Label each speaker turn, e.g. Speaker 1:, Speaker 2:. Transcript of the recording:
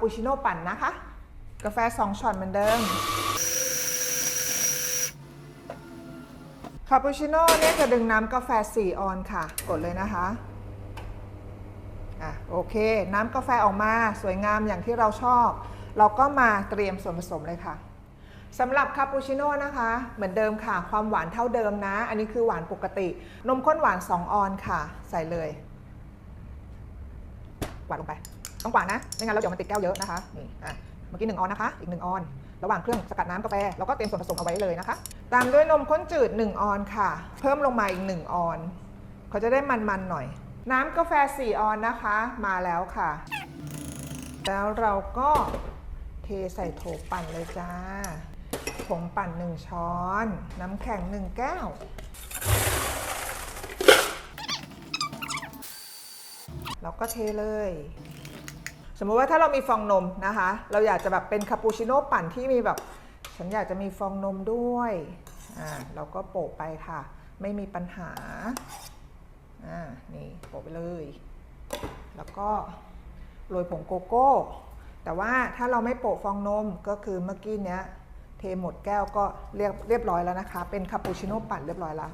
Speaker 1: ปูชิโน่ปั่นนะคะ กาแฟ 2ช็อตเหมือนเดิม คาปูชิโน่เนี่ยจะดึงน้ำกาแฟ 4 ออนค่ะ กดเลยนะคะอะโอเค น้ำกาแฟออกมาสวยงามอย่างที่เราชอบ เราก็มาเตรียมส่วนผสมเลยค่ะสำหรับคาปูชิโน่นะคะ เหมือนเดิมค่ะ ความหวานเท่าเดิมนะ อันนี้คือหวานปกติ นมข้นหวาน 2 ออนค่ะ ใส่เลยหวานลงไป ต้องหวานะไม่งั้นเราเดี๋ยวมันติดแก้วเยอะนะคะนี่อะเมื่อกี้1ออนนะคะ อีก1ออน ระหว่างเครื่องสกัดน้ำกาแฟเราก็เตรียมส่วนผสมเอาไว้เลยนะคะ ตามด้วยนมข้นจืด 1 ออนค่ะ เพิ่มลงมาอีก 1 ออนเขาจะได้มันๆหน่อย น้ำกาแฟ 4 ออนนะคะ มาแล้วค่ะ แล้วเราก็เทใส่โถปั่นเลยจ้าผงปั่น 1 ช้อน น้ำแข็ง 1 แก้วเราก็เทเลย สมมุติว่าถ้าเรามีฟองนมนะคะ เราอยากจะแบบเป็นคาปูชิโน่ปั่นที่มีแบบ ฉันอยากจะมีฟองนมด้วย อ่า เราก็โปะไปค่ะ ไม่มีปัญหา อ่า นี่โปะไปเลย แล้วก็โรยผงโกโก้ แต่ว่าถ้าเราไม่โปะฟองนมก็คือเมื่อกี้เนี้ย เทหมดแก้วก็เรียบเรียบร้อยแล้วนะคะ เป็นคาปูชิโน่ปั่นเรียบร้อยแล้ว